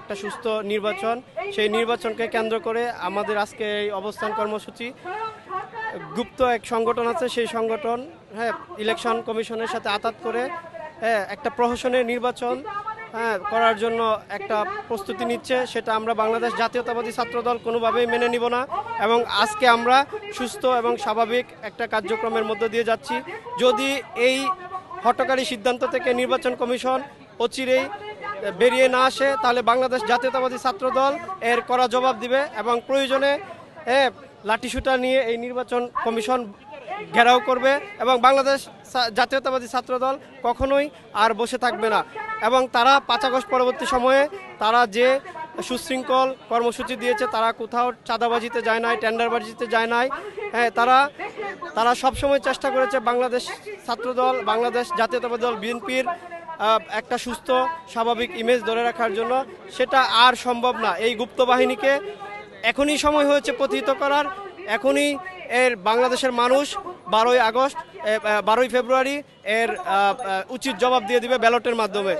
একটা সুস্থ নির্বাচন। সেই নির্বাচনকে কেন্দ্র করে আমাদের আজকে এই অবস্থান কর্মসূচি। গুপ্ত এক সংগঠন আছে, সেই সংগঠন হ্যাঁ ইলেকশন কমিশনের সাথে আতাত করে হ্যাঁ একটা প্রহসনের নির্বাচন হ্যাঁ করার জন্য একটা প্রস্তুতি নিচ্ছে। সেটা আমরা বাংলাদেশ জাতীয়তাবাদী ছাত্রদল কোনোভাবেই মেনে নিব না এবং আজকে আমরা সুস্থ এবং স্বাভাবিক একটা কার্যক্রমের মধ্য দিয়ে যাচ্ছি। যদি এই হটকারী সিদ্ধান্ত থেকে নির্বাচন কমিশন অচিরেই বেরিয়ে না আসে, তাহলে বাংলাদেশ জাতীয়তাবাদী ছাত্রদল এর করা জবাব দিবে এবং প্রয়োজনে লাঠিসুটা নিয়ে এই নির্বাচন কমিশন ঘেরাও করবে এবং বাংলাদেশ জাতীয়তাবাদী ছাত্রদল কখনোই আর বসে থাকবে না। এবং তারা পাঁচ আগস্ট পরবর্তী সময়ে তারা যে সুশৃঙ্খল কর্মসূচি দিয়েছে, তারা কোথাও চাঁদাবাজিতে যায় নাই, টেন্ডারবাজিতে যায় নাই হ্যাঁ তারা তারা সবসময় চেষ্টা করেছে বাংলাদেশ ছাত্রদল বাংলাদেশ জাতীয়তাবাদী দল, বিএনপির একটা সুস্থ, স্বাভাবিক ইমেজ ধরে রাখার জন্য সেটা আর সম্ভব না। এই গুপ্ত বাহিনীকে এখনই সময় হয়েছে প্রতিহিত করার। এখনই এর বাংলাদেশের মানুষ বারোই আগস্ট বারোই ফেব্রুয়ারি এর উচিত জবাব দিয়ে দিবে ব্যালটের মাধ্যমে।